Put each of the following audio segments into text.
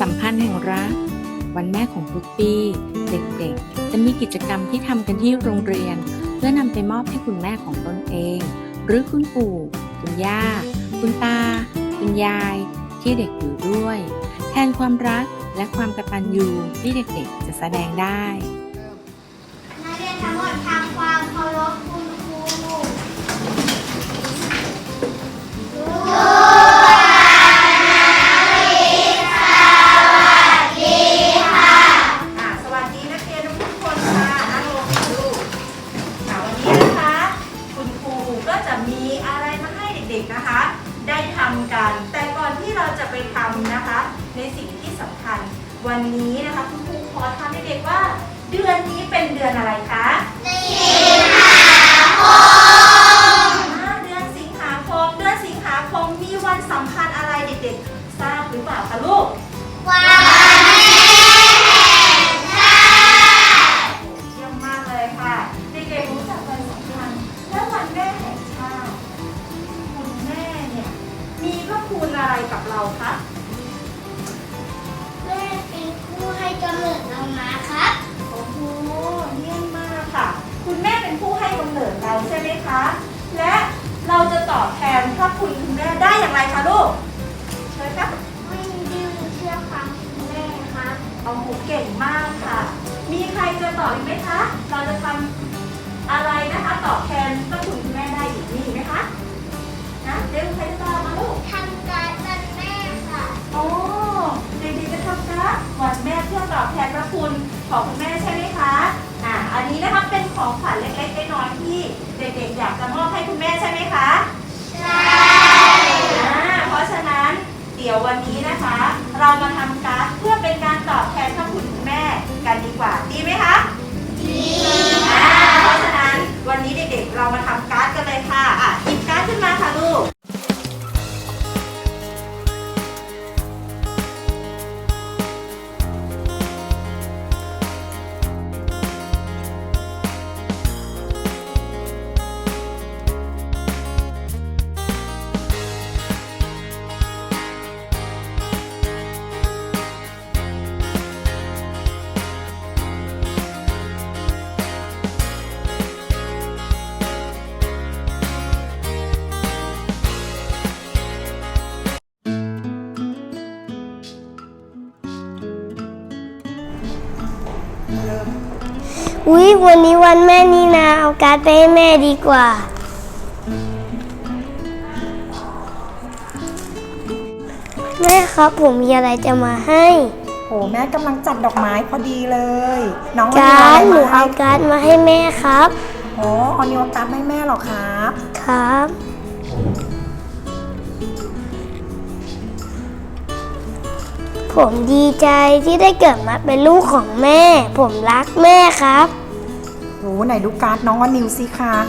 สัมพันธ์แห่งรัก วันแม่ของทุกปี เด็กๆ จะมีกิจกรรมที่ทำกันที่โรงเรียน เพื่อนำไปมอบให้คุณแม่ของตนเอง หรือคุณปู่ คุณย่า คุณตา คุณยาย ที่เด็กอยู่ด้วย แทนความรักและความกตัญญูที่เด็กๆ จะแสดงได้นักเรียนทั้งหมดทำความเคารพ กัน แต่ก่อนที่เราจะไปทำนะคะ ในสิ่งที่สำคัญ วันนี้นะคะคุณครูขอถามเด็กๆว่า เดือนนี้เป็นเดือนอะไรคะ กับเราคะแม่เป็นผู้ให้กำเนิดเรามาครับโอ้โหเยี่ยมมากค่ะ คุณแม่เป็นผู้ให้กำเนิดเราใช่ไหมคะ และเราจะตอบแทนพระคุณคุณแม่ได้อย่างไรคะลูกเชิญครับไม่ดื้อเชื่อฟังคุณแม่ครับโอ้โหเก่งมากค่ะ มีใครจะตอบอีกไหมคะ เราจะทำอะไรนะคะตอบแทนพระคุณคุณแม่ได้อีกมีอีกไหมคะนะเดี๋ยวใครจะตอบมาลูกทำ โอ้เด็กๆจะทำการวันแม่เพื่อตอบแทนพระคุณของคุณแม่ใช่ไหมคะอ่าอันนี้นะคะเป็นของขวัญเล็กๆน้อยๆที่เด็กๆอยากจะมอบให้คุณแม่ใช่ไหมคะใช่อ่าเพราะฉะนั้นเดี๋ยววันนี้นะคะ เรามาทำการ์ดเพื่อเป็นการตอบแทนพระคุณคุณแม่กันดีกว่าดีไหมคะดีอ่าเพราะฉะนั้นวันนี้เด็กๆเรามาทำการ์ดกันเลยค่ะอะหยิบการ์ดขึ้นมาค่ะลูก อุ๊ยวันนี้วันแม่นี่นาเอาการ์ดไปให้แม่ดีกว่า แม่ครับผมมีอะไรจะมาให้โอ้แม่กำลังจัดดอกไม้พอดีเลย น้องการ์ดหหนูนูเอาการ์ดมาให้แม่ครับ โอ้ออนิวเอาการ์ดให้แม่เหรอครับ ครับ ผมดีใจที่ได้เกิดมาเป็นลูกของแม่ ผมรักแม่ครับ โอ้ไหนดูการ์ดน้องออนิวสิครับ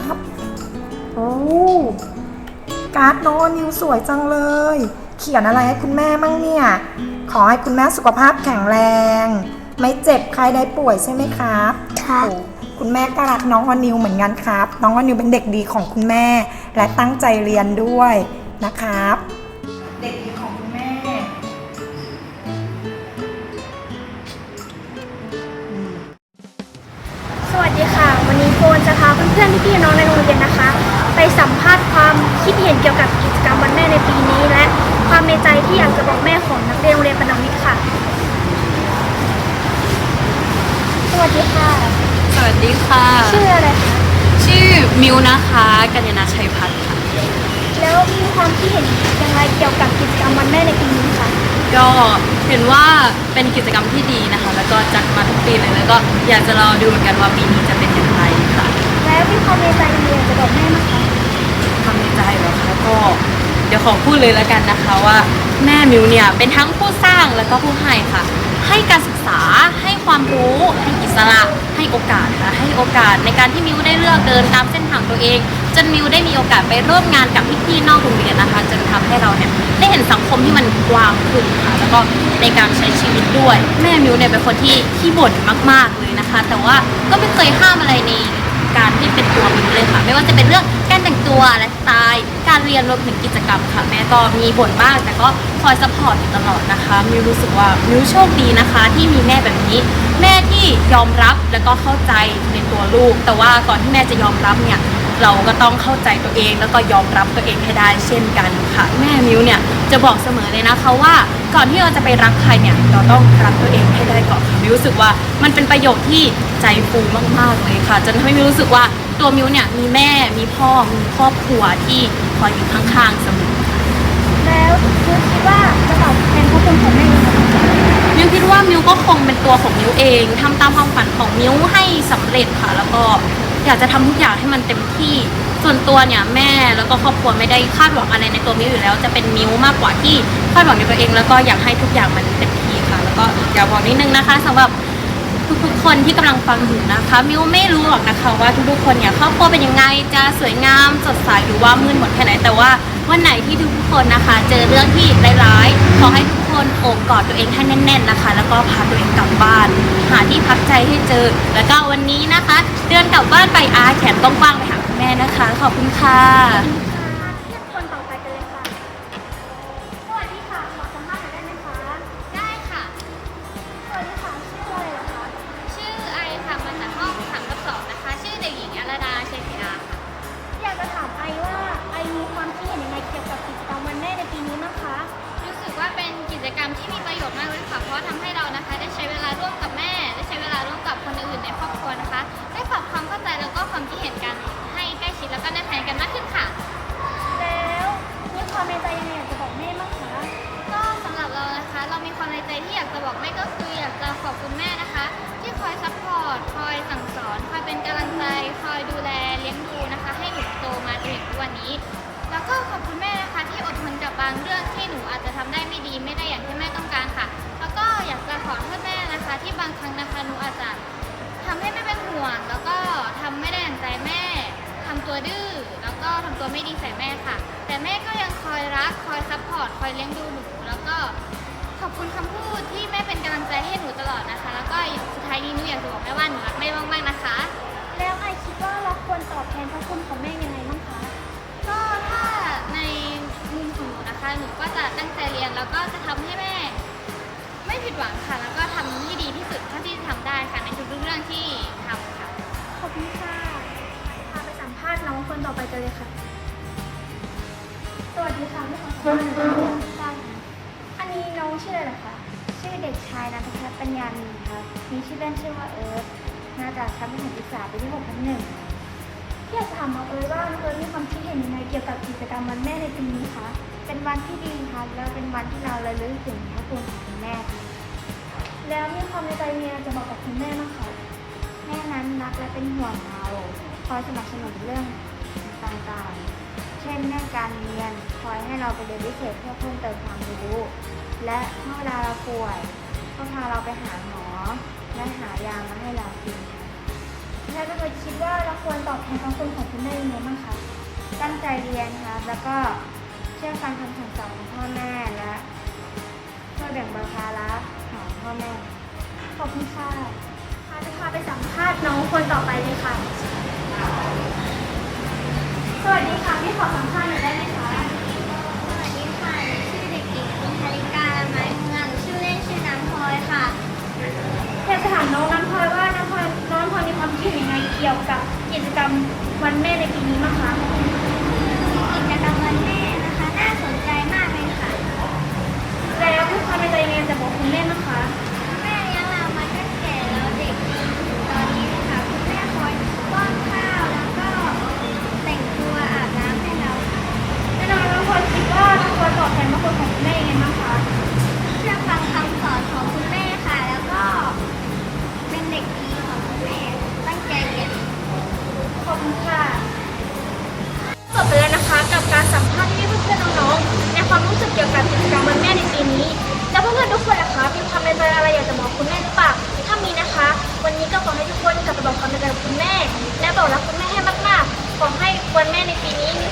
โอ้การ์ดน้องออนิวสวยจังเลย เขียนอะไรให้คุณแม่มั่งเนี่ย ขอให้คุณแม่สุขภาพแข็งแรง ไม่เจ็บใครได้ป่วยใช่ไหมครับครับโอ้คุณแม่ก็รักน้องออนิวเหมือนกันครับ น้องออนิวเป็นเด็กดีของคุณแม่ และตั้งใจเรียนด้วยนะครับ พาเพื่อนๆพี่ๆน้องๆในโรงเรียนนะคะ ไปสัมภาษณ์ความคิดเห็นเกี่ยวกับกิจกรรมวันแม่ในปีนี้ และความในใจที่อยากจะบอกแม่ของนักเรียนโรงเรียนปนวิทย์ค่ะ สวัสดีค่ะ สวัสดีค่ะ ชื่ออะไรคะชื่อมิวนะคะ กัญญาณชัยพัฒน์ค่ะ แล้วมีความคิดเห็นยังไงเกี่ยวกับกิจกรรมวันแม่ในปีนี้ค่ะก็เห็นว่าเป็นกิจกรรมที่ดีนะคะ แล้วก็จัดมาทุกปีเลยแล้วก็อยากจะรอดูเหมือนกันว่าปีนี้จะเป็นอย่างไรค่ะ แล้วมีความในใจยังไงอยากจะบอกแม่ไหมคะความในใจเหรอคะก็เดี๋ยวขอพูดเลยแล้วกันนะคะว่าแม่มิวเนี่ยเป็นทั้งผู้สร้างแล้วก็ผู้ให้ค่ะ ให้การศึกษาให้ความรู้ ให้อิสระให้โอกาสค่ะให้โอกาสในการที่มิวได้เลือกเดินตามเส้นทางตัวเอง จนมิวได้มีโอกาสไปร่วมงานกับพี่ๆนอกโรงเรียนนะคะ จนทำให้เราเนี่ยได้เห็นสังคมที่มันกว้างขึ้นค่ะแล้วก็ในการใช้ชีวิตด้วย แม่มิวเนี่ยเป็นคนที่ขี้บ่นมาก ๆเลยนะคะ แต่ว่าก็ไม่เคยห้ามอะไรใน การที่เป็นตัวมิวเลยค่ะ ไม่ว่าจะเป็นเรื่องการแต่งตัวไลฟ์สไตล์การเรียนรวมถึงกิจกรรมค่ะ แม่ก็มีบ่นบ้างแต่ก็คอยสปอร์ตอยู่ตลอดนะคะมิวรู้สึกว่ามิวโชคดีนะคะ ที่มีแม่แบบนี้ แม่ที่ยอมรับแล้วก็เข้าใจในตัวลูก แต่ว่าก่อนที่แม่จะยอมรับเนี่ยเราก็ต้องเข้าใจตัวเองแล้วก็ยอมรับตัวเองให้ได้เช่นกันค่ะ แม่มิวเนี่ย จะบอกเสมอเลยนะคะว่าก่อนที่เราจะไปรักใครเนี่ยเราต้องรักตัวเองให้ได้ก่อนค่ะมิวรู้สึกว่ามันเป็นประโยชน์ที่ใจฟูมากๆเลยค่ะ จนทำให้มิวรู้สึกว่าตัวมิวเนี่ยมีแม่มีพ่อมีครอบครัวที่คอยอยู่ข้างๆเสมอแล้วมิวคิดว่าจะตอบแทนพระคุณของแม่ยังไงบ้างคะมิวคิดว่ามิวก็คงเป็นตัวของมิวเองทำตามความฝันของมิวให้สำเร็จค่ะ แล้วก็อยากจะทำทุกอย่างให้มันเต็มที่ ส่วนตัวเนี่ยแม่แล้วก็ครอบครัวไม่ได้คาดหวังอะไรในตัวมิวอยู่แล้ว จะเป็นมิวมากกว่าที่คาดหวังในตัวเอง แล้วก็อยากให้ทุกอย่างมันเต็มที่ค่ะ แล้วก็อยากบอกนิดนึงนะคะสำหรับทุกๆคนที่กำลังฟังอยู่นะคะ มิวไม่รู้หรอกนะคะว่าทุกๆคนเนี่ยครอบครัวเป็นยังไงจะสวยงามสดใสหรือว่ามืดหมดแค่ไหนแต่ว่าวันไหนที่ทุกคนนะคะ เจอเรื่องที่ร้ายๆขอให้ทุกคนโอบกอดตัวเองให้แน่น ๆนะคะ แล้วก็พาตัวเองกลับบ้าน หาที่พักใจให้เจอ แล้วก็วันนี้นะคะ เดินกลับบ้านไปอาแขนกว้างๆไปหาคุณแม่นะคะ ขอบคุณค่ะเรียกคนต่อไปกันเลยค่ะ สวัสดีค่ะ ขอสัมภาษณ์หน่อยได้ไหมคะ ได้ค่ะ สวัสดีค่ะ ชื่ออะไรเหรอคะ ชื่อไอค่ะ มาจากห้องสามกับสองนะคะ ชื่อเด็กหญิงอรดาเชยศิลาค่ะ อยากจะถามไอว่าไอมีความคิดเห็นยังไงเกี่ยวกับกิจกรรมวันแม่ในปีนี้บ้างคะ รู้สึกว่าเป็นกิจกรรมที่มีประโยชน์มากเลยค่ะ เพราะทำให้เรานะคะ ได้ใช้เวลาร่วมกับแม่ ได้ใช้เวลาร่วมกับคนอื่นในครอบครัวนะคะ ได้ปรับความเข้าใจแล้วก็ความคิดเห็นกันให้ใกล้ชิ ดแล้วก็แนบแนกันมากขึ้นค่ะ แล้วมีความในใจยังไงอยากจะบอกแม่บ้างคะก็สำหรับเรานะคะ เรามีความในใจที่อยากจะบอกแม่ก็คืออยากจะขอบคุณแม่นะคะ ที่คอยซัพพอร์ตคอยสั่งสอน คอยเป็นกำลังใจ คอยดูแลเลี้ยงดูนะคะ ให้หนูโตมาจนถึงทุกวันนี้ แล้วก็ขอบคุณแม่นะคะ ที่อดทนกับบางเรื่องที่หนูอาจจะทำได้ไม่ดีไม่ได้อย่างที่แม่ต้องการค่ะ ทำตัวดื้อแล้วก็ทำตัวไม่ดีใส่แม่ค่ะ แต่แม่ก็ยังคอยรักคอยซัพพอร์ตคอยเลี้ยงดูหนูแล้วก็ขอบคุณคำพูดที่แม่เป็นกำลังใจให้หนูตลอดนะคะ แล้วก็สุดท้ายนี้หนูอยากจะบอกแม่ว่าหนูรักแม่มากๆนะคะ แล้วไอคิดว่าเราควรตอบแทนพระคุณของแม่ยังไงบ้างคะก็ถ้าในมุมของหนูนะคะหนูก็จะตั้งใจเรียนแล้วก็จะทำให้แม่ ไม่ผิดหวังค่ะ แล้วก็ทำให้ดีที่สุดเท่าที่จะทำได้ค่ะในทุกๆเรื่องที่ทำค่ะขอบคุณค่ะ คนต่อไปกันเลยค่ะ สวัสดีค่ะพี่ขอสัมภาษณ์หน่อยได้อันนี้น้องชื่ออะไรเหรอคะ ชื่อเด็กชายนัทพัฒน์ปัญญานีครับ มีชื่อเล่นชื่อว่าเอิร์ธมาจากชั้นประถมศึกษาปีที่6ทับหนึ่งพี่อยากจะถามน้องเอิร์ธว่าน้องเอิร์ธมีความคิดเห็นยังไงเกี่ยวกับกิจกรรมวันแม่ในปีนี้คะ เป็นวันที่ดีครับแล้วเป็นวันที่เราระลึกถึงพระคุณของคุณแม่ครับแล้วมีความในใจมีอะไรจะบอกกับคุณแม่บ้างคะแม่นั้นรักและเป็นห่วงเราคอยสนับสนุนเรื่อง ต่างๆ เช่นเรื่องการเรียนคอยให้เราไปเรียนพิเศษเพื่อเพิ่มเติมความรู้ และเมื่อเวลาเราป่วยก็พาเราไปหาหมอและหายามาให้เรากินแล้วน้องเอิร์ธคิดว่าเราควรตอบแทนพระคุณของคุณแม่ยังไงบ้างคะตั้งใจเรียนครับแล้วก็เชื่อฟังคำสั่งสอนของพ่อแม่และช่วยแบ่งเบาภาระของพ่อแม่ขอบคุณค่ะพาจะพาไปสัมภาษณ์น้องคนต่อไปเลยค่ะ สวัสดีค่ะ พี่ขอสัมภาษณ์หน่อยได้ไหมคะ สวัสดีค่ะชื่อเด็กหญิงคุณธาริกาไม้เมืองชื่อเล่นชื่อน้ำพลอยค่ะ อยากจะถามน้องน้ำพลอยว่าน้ำพลอยน้องน้ำพลอยมีความคิดเห็นยังไงเกี่ยวกับกิจกรรมวันแม่ในปีนี้บ้างคะ กิจกรรมวันแม่นะคะ น่าสนใจมากเลยค่ะ แล้วมีความในใจยังไงจะบอกคุณแม่บ้างคะ วันแม่ในปีนี้มี